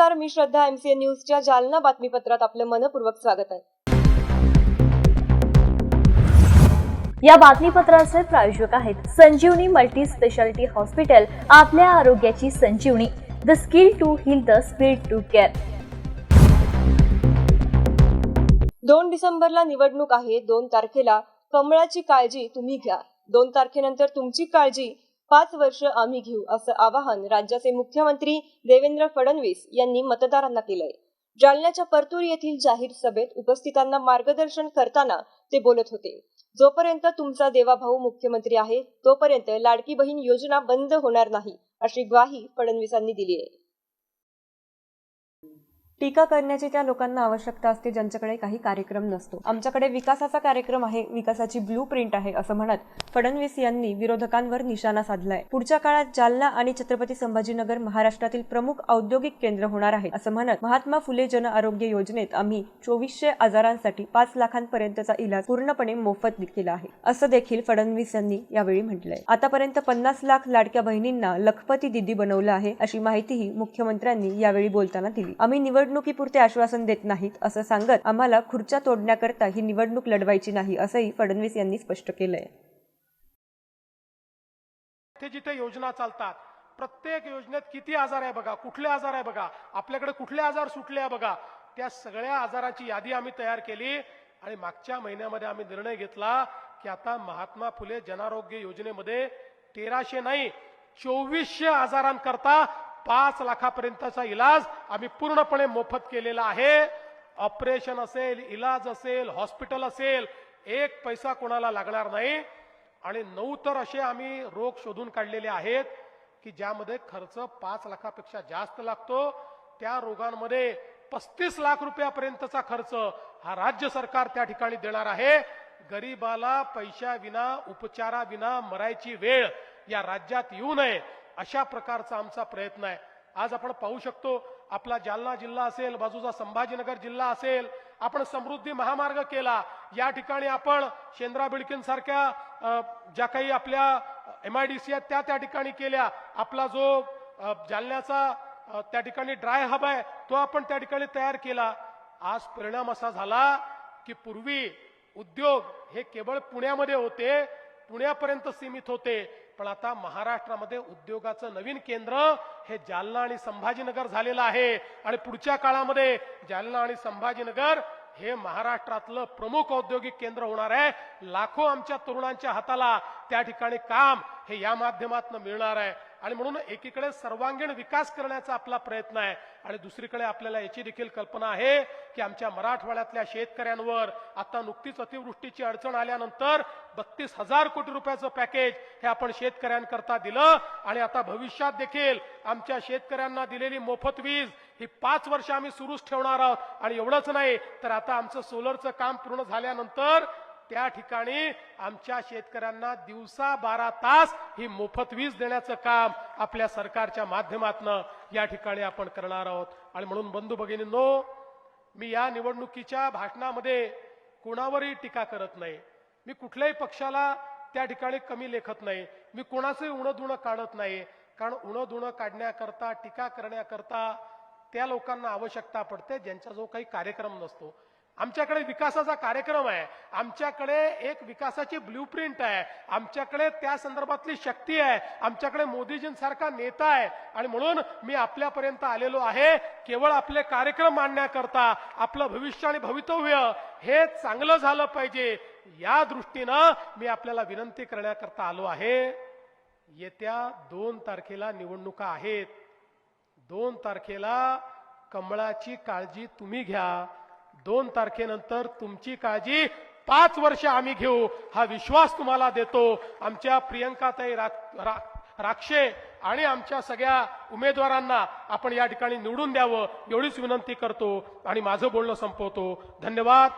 नमस्कार मी श्रद्धा एमसीएन न्यूजच्या जालना बातमीपत्रात आपलं मनपूर्वक स्वागत आहे. या बातमीपत्राचे प्रायोजक आहेत संजीवनी मल्टी स्पेशालिटी हॉस्पिटल आपल्या आरोग्याची Sanjivani the skill to heal the speed to care दोन डिसेंबरला निवडणूक आहे दोन तारखेला कमळाची काळजी तुम्ही घ्या. दोन तारखेनंतर तुमची काळजी पाच वर्ष आम्ही घेऊ असं आवाहन राज्याचे मुख्यमंत्री देवेंद्र फडणवीस यांनी मतदारांना केलंय. जालन्याच्या परतूर येथील जाहीर सभेत उपस्थितांना मार्गदर्शन करताना ते बोलत होते. जोपर्यंत तुमचा देवाभाऊ मुख्यमंत्री आहे तोपर्यंत लाडकी बहीण योजना बंद होणार नाही अशी ग्वाही फडणवीसांनी दिली आहे. टीका करण्याची त्या लोकांना आवश्यकता असते ज्यांच्याकडे काही कार्यक्रम नसतो. आमच्याकडे विकासाचा कार्यक्रम आहे विकासाची ब्लू प्रिंट आहे असं म्हणत फडणवीस यांनी विरोधकांवर निशाणा साधलाय. पुढच्या काळात जालना आणि छत्रपती संभाजीनगर महाराष्ट्रातील प्रमुख औद्योगिक केंद्र होणार आहे असं म्हणत महात्मा फुले जन आरोग्य योजनेत आम्ही चोवीसशे आजारांसाठी पाच लाखांपर्यंतचा इलाज पूर्णपणे मोफत केला आहे असं देखील फडणवीस यांनी यावेळी म्हटलंय. आतापर्यंत पन्नास लाख लाडक्या बहिणींना लखपती दिदी बनवलं आहे अशी माहितीही मुख्यमंत्र्यांनी यावेळी बोलताना दिली. आम्ही निवड निवडणुकीपुरते आश्वासन देत नाहीत असं सांगत आम्हाला खुर्च्या तोडण्याकरता ही निवडणूक लढवायची नाही असंही फडणवीस यांनी स्पष्ट केलंय. जिथे योजना चालतात प्रत्येक योजनेत किती आजार आहे बघा कुठले आजार आहे बघा आपल्याकडे कुठले आजार सुटले आहे बघा त्या सगळ्या आजाराची यादी आम्ही तयार केली आणि मागच्या महिन्यामध्ये आम्ही निर्णय घेतला की आता महात्मा फुले जनारोग्य योजनेमध्ये तेराशे नाही चोवीसशे आजारांकरता पाच लाखापर्यंतचा इलाज आम्ही पूर्णपणे मोफत केलेला आहे. ऑपरेशन असेल इलाज असेल हॉस्पिटल असेल एक पैसा कोणाला लागणार नाही. आणि नऊ तर असे आम्ही रोग शोधून काढलेले आहेत की ज्यामध्ये खर्च पाच लाखापेक्षा जास्त लागतो. त्या रोगांमध्ये पस्तीस लाख रुपयापर्यंतचा खर्च हा राज्य सरकार त्या ठिकाणी देणार आहे. गरीबाला पैशाविना उपचाराविना मरायची वेळ या राज्यात येऊ नये. अशा प्रकारचा आमचा प्रयत्न आहे. आज आपण पाहू शकतो आपला जालना जिल्हा असेल बाजूचा संभाजीनगर जिल्हा असेल आपण समृद्धी महामार्ग केला. या ठिकाणी आपण शेंद्रा बिडकिन सारख्या ज्या काही आपल्या एम आय डी सी आहेत त्या त्या ठिकाणी केल्या. आपला जो जालन्याचा त्या ठिकाणी ड्राय हब आहे तो आपण त्या ठिकाणी तयार केला. आज परिणाम असा झाला की पूर्वी उद्योग हे केवळ पुण्यामध्ये होते पुण्यापर्यंत सीमित होते. पण आता महाराष्ट्रामध्ये उद्योगाचं नवीन केंद्र हे जालना आणि संभाजीनगर झालेलं आहे. आणि पुढच्या काळामध्ये जालना आणि संभाजीनगर हे महाराष्ट्रातलं प्रमुख औद्योगिक केंद्र होणार आहे. लाखो आमच्या तरुणांच्या हाताला त्या ठिकाणी काम हे या माध्यमातून मिळणार आहे. आणि म्हणून एकीकडे सर्वांगीण विकास करण्याचा आपला प्रयत्न आहे आणि दुसरीकडे आपल्याला याची देखील कल्पना आहे की आमच्या मराठवाड्यातल्या शेतकऱ्यांवर आता नुकतीच अतिवृष्टीची अडचण आल्यानंतर बत्तीस हजार कोटी रुपयाचं पॅकेज हे आपण शेतकऱ्यांकरता दिलं आणि आता भविष्यात देखील आमच्या शेतकऱ्यांना दिलेली मोफत वीज ही पाच वर्ष आम्ही सुरूच ठेवणार आहोत. आणि एवढंच नाही तर आता आमचं सोलरचं काम पूर्ण झाल्यानंतर त्या ठिकाणी आमच्या शेतकऱ्यांना दिवसा बारा तास ही मोफत वीज देण्याचं काम आपल्या सरकारच्या माध्यमातनं या ठिकाणी आपण करणार आहोत. आणि म्हणून बंधू भगिनींनो मी या निवडणुकीच्या भाषणामध्ये कोणावरही टीका करत नाही. मी कुठल्याही पक्षाला त्या ठिकाणी कमी लेखत नाही. मी कोणाचंही उणं काढत नाही. कारण उणं काढण्याकरता टीका करण्याकरता त्या लोकांना आवश्यकता पडते ज्यांचा जो काही कार्यक्रम नसतो. आमच्याकडे विकासाचा कार्यक्रम आहे. आमच्याकडे एक विकासाची ब्ल्यू प्रिंट आहे. आमच्याकडे त्या संदर्भातली शक्ती आहे. आमच्याकडे मोदीजींसारखा नेता आहे. आणि म्हणून मी आपल्यापर्यंत आलेलो आहे. केवळ आपले कार्यक्रम मांडण्याकरता आपलं भविष्य आणि भवितव्य हे चांगलं झालं पाहिजे. या दृष्टीनं मी आपल्याला विनंती करण्याकरता आलो आहे. येत्या दोन तारखेला निवडणुका आहेत. दोन तारखेला कमळाची काळजी तुम्ही घ्या. दोन तारखेनंतर तुमची काळजी पाच वर्ष आम्ही घेऊ. हा विश्वास तुम्हाला देतो. आमच्या प्रियंकाताई राक्षे आणि आमच्या सगळ्या उमेदवारांना आपण या ठिकाणी निवडून द्यावं एवढीच विनंती करतो आणि माझं बोलणं संपवतो. धन्यवाद.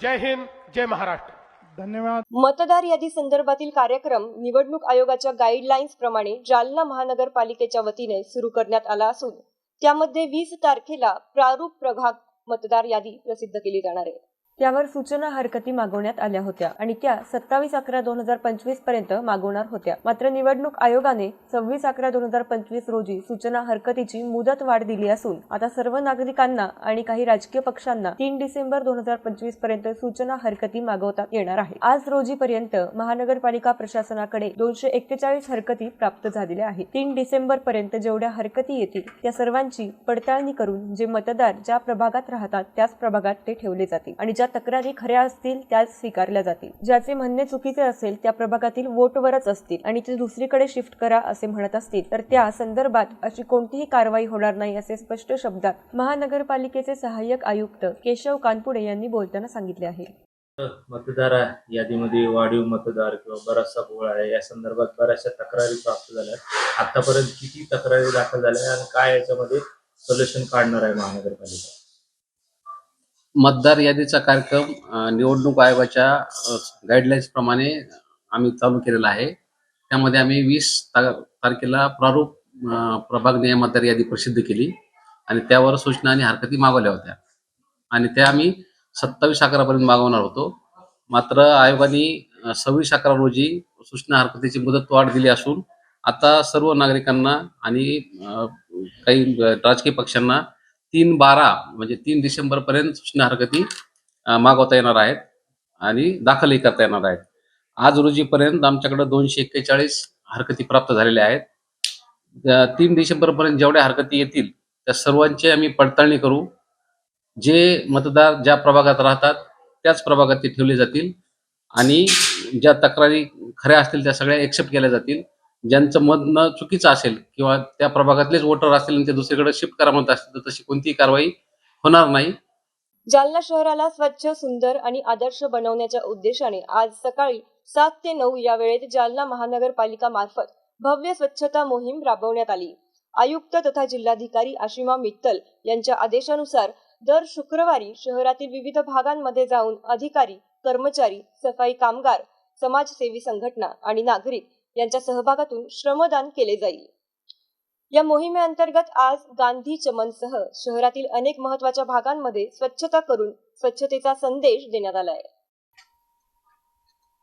जय हिंद जय महाराष्ट्र. धन्यवाद. मतदार यादी संदर्भातील कार्यक्रम निवडणूक आयोगाच्या गाईडलाईन्स प्रमाणे जालना महानगरपालिकेच्या वतीने सुरू करण्यात आला असून त्यामध्ये वीस तारखेला प्रारूप प्रभाग मतदार यादी प्रसिद्ध केली जाणार आहे. त्यावर सूचना हरकती मागवण्यात आल्या होत्या आणि त्या सत्तावीस अकरा दोन हजार पंचवीसपर्यंत मागवणार होत्या. मात्र निवडणूक आयोगाने सव्वीस अकरा दोन हजार पंचवीस रोजी सूचना हरकतीची मुदत वाढ दिली असून आता सर्व नागरिकांना आणि काही राजकीय पक्षांना तीन डिसेंबर दोन हजार पंचवीसपर्यंत सूचना हरकती मागवता येणार आहे. आज रोजीपर्यंत महानगरपालिका प्रशासनाकडे दोनशे एक्केचाळीस हरकती प्राप्त झालेल्या आहेत. तीन डिसेंबर पर्यंत जेवढ्या हरकती येतील त्या सर्वांची पडताळणी करून जे मतदार ज्या प्रभागात राहतात त्याच प्रभागात ते ठेवले जातील आणि ज्या तक्रारी खऱ्या असतील त्याच स्वीकारल्या जातील. ज्याचे म्हणणे चुकीचे असेल त्या प्रभागातील वोटवरच असतील आणि ते दुसरीकडे शिफ्ट करा असे म्हणत असतील तर त्या संदर्भात अशी कोणतीही कारवाई होणार नाही असे स्पष्ट शब्दात महानगरपालिकेचे सहाय्यक आयुक्त केशव कानपुडे यांनी बोलताना सांगितले आहे. मतदार यादीमध्ये वाढीव मतदार किंवा बराचसा गोळा आहे. या संदर्भात बऱ्याचशा तक्रारी प्राप्त झाल्या आतापर्यंत किती तक्रारी दाखल झाल्या आणि काय याच्यामध्ये सोल्युशन काढणार आहे महानगरपालिका? मतदार यादीचा कार्यक्रम निवडणूक आयोगाच्या गाईडलाईन्स प्रमाणे आम्ही चालू केलेला आहे. त्यामध्ये आम्ही वीस तारखेला प्रारूप अ, प्रभागनीय मतदार यादी प्रसिद्ध केली आणि त्यावर सूचना आणि हरकती मागवल्या होत्या. आणि त्या आम्ही सत्तावीस अकरापर्यंत मागवणार होतो. मात्र आयोगाने सव्वीस अकरा रोजी सूचना हरकतीची मुदत वाढ दिली असून आता सर्व नागरिकांना आणि काही राजकीय पक्षांना तीन बारा म्हणजे तीन डिसेंबर पर्यंत सूचना हरकती मागवता येणार आहेत आणि दाखलही करता येणार आहेत. आज रोजीपर्यंत आमच्याकडे दोनशे एक्केचाळीस हरकती प्राप्त झालेल्या आहेत. तीन डिसेंबर पर्यंत जेवढ्या हरकती येतील त्या सर्वांची आम्ही पडताळणी करू. जे मतदार ज्या प्रभागात राहतात त्याच प्रभागात ते ठेवले जातील आणि ज्या तक्रारी खऱ्या असतील त्या सगळ्या एक्सेप्ट केल्या जातील. ज्यांचं मत न चुकीचं असेल किंवा त्या प्रभागातलेच वोटर असतील आणि ते दुसरीकडे शिफ्ट करा म्हणत असतील तर तशी कोणतीही कारवाई होणार नाही. जालना शहराला स्वच्छ सुंदर आणि आदर्श बनवण्याच्या उद्देशाने आज सकाळी सात ते नऊ या वेळेत जालना महानगरपालिका मार्फत भव्य स्वच्छता मोहीम राबवण्यात आली. आयुक्त तथा जिल्हाधिकारी आशिमा मित्तल यांच्या आदेशानुसार दर शुक्रवारी शहरातील विविध भागांमध्ये जाऊन अधिकारी कर्मचारी सफाई कामगार समाजसेवी संघटना आणि नागरिक यांच्या सहभागातून श्रमदान केले जाईल. या मोहिमेअंतर्गत आज गांधी चमनसह शहरातील अनेक महत्त्वाच्या भागांमध्ये स्वच्छता करून स्वच्छतेचा संदेश देण्यात आलाय.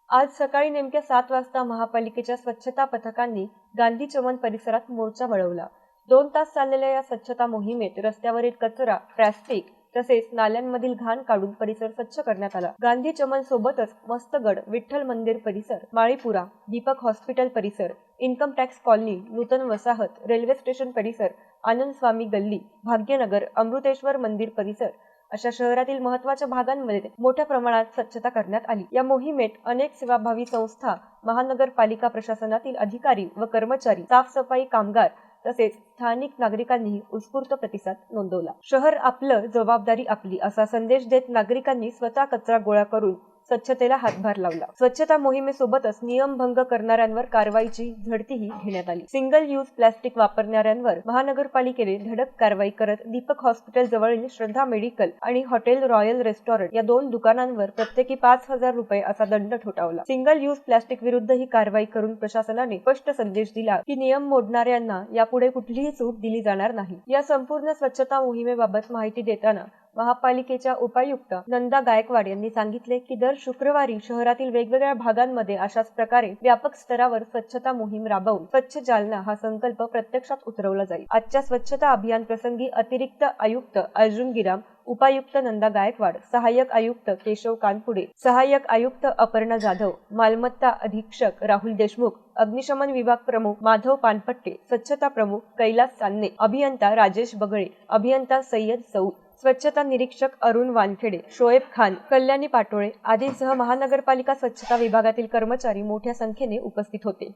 आज सकाळी नेमक्या सात वाजता महापालिकेच्या स्वच्छता पथकांनी गांधी चमन परिसरात मोर्चा वळवला दोन तास चाललेल्या या स्वच्छता मोहिमेत रस्त्यावरील कचरा प्लॅस्टिक तसेच नाल्यांमधील घाण काढून परिसर स्वच्छ करण्यात आला. गांधी चमन सोबतच मस्तगड विठ्ठल मंदिर परिसर माळीपुरा दीपक हॉस्पिटल परिसर income tax colony Nutan Vasahat railway station परिसर आनंद स्वामी गल्ली भाग्यनगर अमृतेश्वर मंदिर परिसर अशा शहरातील महत्त्वाच्या भागांमध्ये मोठ्या प्रमाणात स्वच्छता करण्यात आली. या मोहिमेत अनेक सेवाभावी संस्था महानगरपालिका प्रशासनातील अधिकारी व कर्मचारी साफसफाई कामगार तसेच स्थानिक नागरिकांनीही उत्स्फूर्त प्रतिसाद नोंदवला. शहर आपलं जबाबदारी आपली असा संदेश देत नागरिकांनी स्वतः कचरा गोळा करून स्वच्छतेला हातभार लावला. स्वच्छता मोहिमेसोबतच नियमभंग करणाऱ्यांवर कारवाईची झडतीही घेण्यात आली. सिंगल यूज प्लास्टिक वापरणाऱ्यांवर महानगरपालिकेने धडक कारवाई करत दीपक हॉस्पिटल जवळील श्रद्धा मेडिकल आणि हॉटेल रॉयल रेस्टॉरंट या दोन दुकानांवर प्रत्येकी पाच हजार रुपये असा दंड ठोठावला. सिंगल यूज प्लास्टिक विरुद्ध ही कारवाई करून प्रशासनाने स्पष्ट संदेश दिला की नियम मोडणाऱ्यांना यापुढे कुठलीही सूट दिली जाणार नाही. या संपूर्ण स्वच्छता मोहिमेबाबत माहिती देताना महापालिकेच्या उपायुक्त नंदा गायकवाड यांनी सांगितले की दर शुक्रवारी शहरातील वेगवेगळ्या भागांमध्ये अशाच प्रकारे व्यापक स्तरावर स्वच्छता मोहीम राबवून स्वच्छ जालना हा संकल्प प्रत्यक्षात उतरवला जाईल. आजच्या स्वच्छता अभियान प्रसंगी अतिरिक्त आयुक्त अर्जुन गिराम उपायुक्त नंदा गायकवाड सहाय्यक आयुक्त केशव कानपुडे सहाय्यक आयुक्त अपर्णा जाधव मालमत्ता अधीक्षक राहुल देशमुख अग्निशमन विभाग प्रमुख माधव पानपट्टे स्वच्छता प्रमुख कैलास सान्ने अभियंता राजेश बगळे अभियंता सय्यद सौद स्वच्छता निरीक्षक अरुण वानखेडे शोएब खान कल्याणी पाटोळे आदींसह महानगरपालिका स्वच्छता विभागातील कर्मचारी मोठ्या संख्येने उपस्थित होते.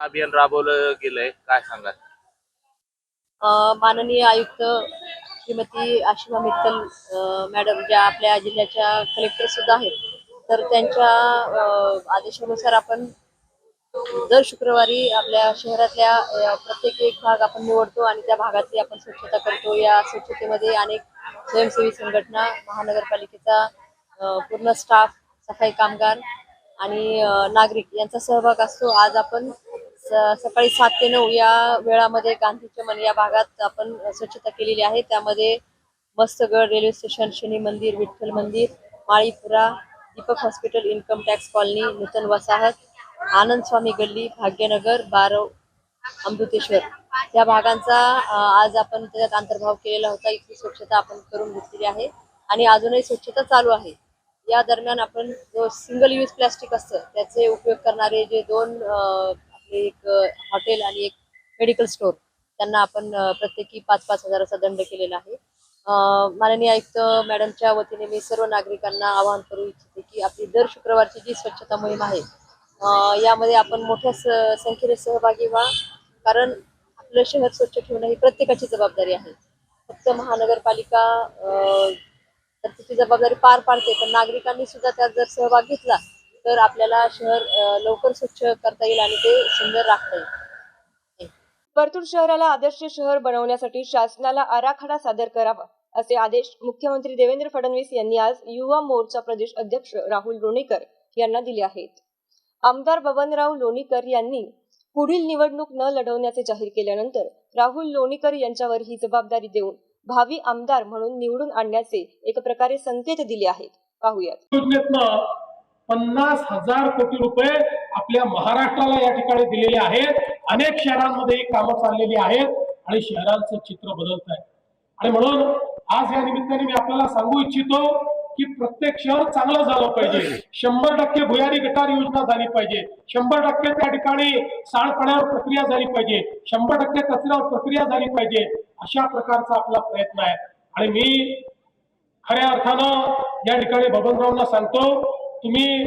अभियान राबवलं गेलंय काय सांगाल? माननीय आयुक्त श्रीमती आशिमा मित्तल मॅडम ज्या आपल्या जिल्ह्याच्या कलेक्टर सुद्धा आहेत तर त्यांच्या आदेशानुसार आपण दर शुक्रवारी आपल्या शहरातल्या प्रत्येक एक भाग आपण निवडतो आणि त्या भागातली आपण स्वच्छता करतो. या स्वच्छतेमध्ये अनेक स्वयंसेवी संघटना महानगरपालिकेचा पूर्ण स्टाफ सफाई कामगार आणि नागरिक यांचा सहभाग असतो. आज आपण स- सकाळी सात ते नऊ या वेळामध्ये गांधी चमन या भागात आपण स्वच्छता केलेली आहे. त्यामध्ये मस्तगड रेल्वे स्टेशन शनी मंदिर विठ्ठल मंदिर Malipura Deepak hospital income tax colony नूतन वसाहत आनंद स्वामी गल्ली भाग्यनगर बारव अमृतेश्वर. या भागांचा आज आपण त्याच्यात अंतर्भाव केलेला होता. इथली स्वच्छता आपण करून घेतलेली आहे. आणि अजूनही स्वच्छता चालू आहे. या दरम्यान आपण जो सिंगल यूज प्लास्टिक असतं त्याचे उपयोग करणारे जे दोन आपले एक हॉटेल आणि एक मेडिकल स्टोअर त्यांना आपण प्रत्येकी पाच पाच हजाराचा दंड केलेला आहे. माननीय आयुक्त मॅडमच्या वतीने मी सर्व नागरिकांना आवाहन करू इच्छिते की आपली दर शुक्रवारची जी स्वच्छता मोहीम आहे यामध्ये आपण मोठ्या संख्येने सहभागी व्हा. कारण आपलं शहर स्वच्छ ठेवणं ही प्रत्येकाची जबाबदारी आहे. फक्त महानगरपालिका त्याची जबाबदारी पार पाडते पण नागरिकांनी सुद्धा त्यात जर सहभाग घेतला तर आपल्याला शहर लवकर स्वच्छ करता येईल आणि ते सुंदर राखता येईल. परतूर शहराला आदर्श शहर बनवण्यासाठी शासनाला आराखडा सादर करावा असे आदेश मुख्यमंत्री देवेंद्र फडणवीस यांनी आज युवा मोर्चा प्रदेश अध्यक्ष राहुल रोणेकर यांना दिले आहेत. आमदार बबनराव लोणीकर यांनी पुढील निवडणूक न लढवण्याचे जाहीर केल्यानंतर राहुल लोणीकर यांच्यावर ही जबाबदारी देऊन भावी आमदार म्हणून निवडून आणण्याचे एक प्रकारे संकेत दिले आहेत. पाहूयात. पन्नास हजार कोटी रुपये आपल्या महाराष्ट्राला या ठिकाणी दिलेले आहेत. अनेक शहरांमध्ये ही कामं चाललेली आहेत आणि शहरांचं चित्र बदलत आहे आणि म्हणून आज या निमित्ताने मी आपल्याला सांगू इच्छितो की प्रत्येक शहर चांगलं झालं पाहिजे. शंभर टक्के भुयारी गटार योजना झाली पाहिजे. शंभर टक्के त्या ठिकाणी सांडपाण्यावर प्रक्रिया झाली पाहिजे. शंभर टक्के कचऱ्यावर प्रक्रिया झाली पाहिजे. अशा प्रकारचा आपला प्रयत्न आहे. आणि मी खऱ्या अर्थानं या ठिकाणी बबनरावना सांगतो तुम्ही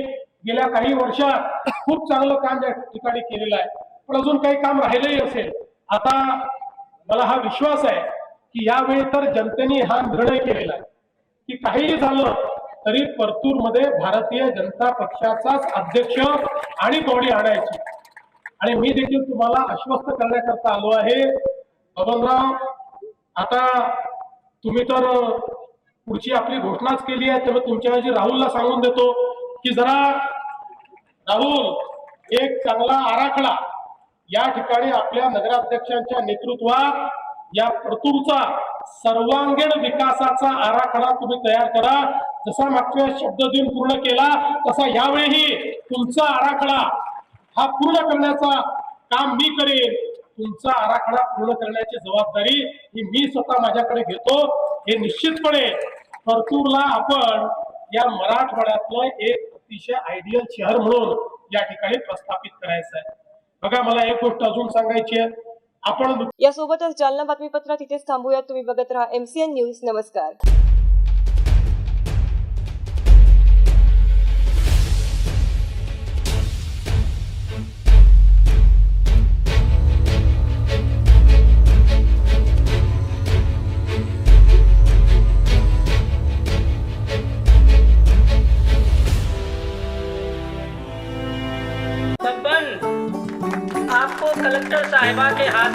गेल्या काही वर्षात खूप चांगलं काम या ठिकाणी केलेलं आहे. पण अजून काही काम राहिलंही असेल. आता मला हा विश्वास आहे की यावेळी तर जनतेने हा निर्णय केलेला आहे. की काहीही झालं तरी परतूरमध्ये भारतीय जनता पक्षाचाच अध्यक्ष आणि बॉडी आणायची. आणि मी देखील तुम्हाला आश्वस्त करण्याकरता आलो आहे. बबनराव आता तुम्ही तर पुढची आपली घोषणाच केली आहे तर तुमच्याऐवजी राहुलला सांगून देतो की जरा राहुल एक चांगला आराखडा या ठिकाणी आपल्या नगराध्यक्षांच्या नेतृत्वात या परतूरचा सर्वांगीण विकासाचा आराखडा तुम्ही तयार करा. जसा मागच्या शब्द देऊन पूर्ण केला तसा यावेळीही तुमचा आराखडा हा पूर्ण करण्याचा काम मी करेन. तुमचा आराखडा पूर्ण करण्याची जबाबदारी ही मी स्वतः माझ्याकडे घेतो. हे निश्चितपणे परतूरला आपण या मराठवाड्यातलं एक अतिशय आयडियल शहर म्हणून या ठिकाणी प्रस्थापित करायचं आहे बघा मला एक गोष्ट अजून सांगायची आहे. आपण यासोबतच जालना बातमीपत्रात इथेच थांबूयात. तुम्ही बघत राहा एमसीएन न्यूज़ नमस्कार. आपको कलेक्टर साहिबा के हाथों